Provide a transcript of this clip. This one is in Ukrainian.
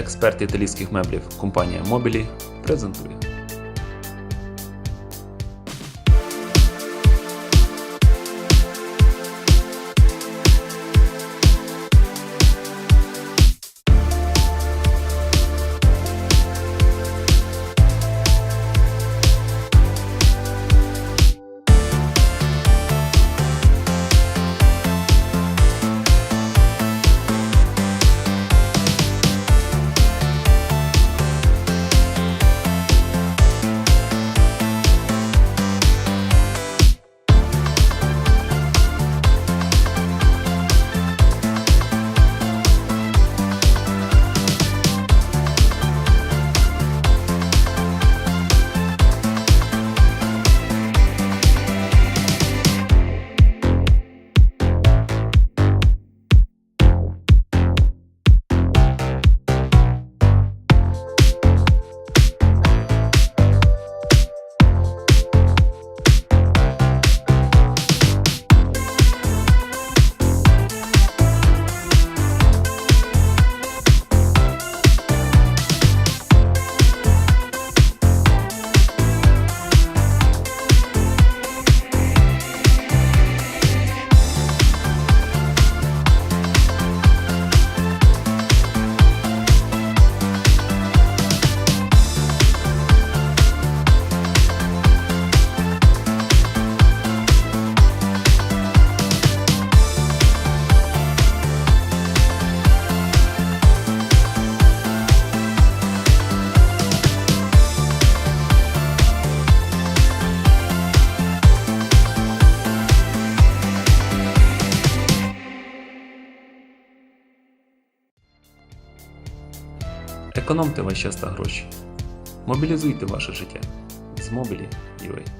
Експерт італійських меблів компанія Мобілі презентує. Економте ваш час та гроші. Мобілізуйте ваше життя з Mobili UA.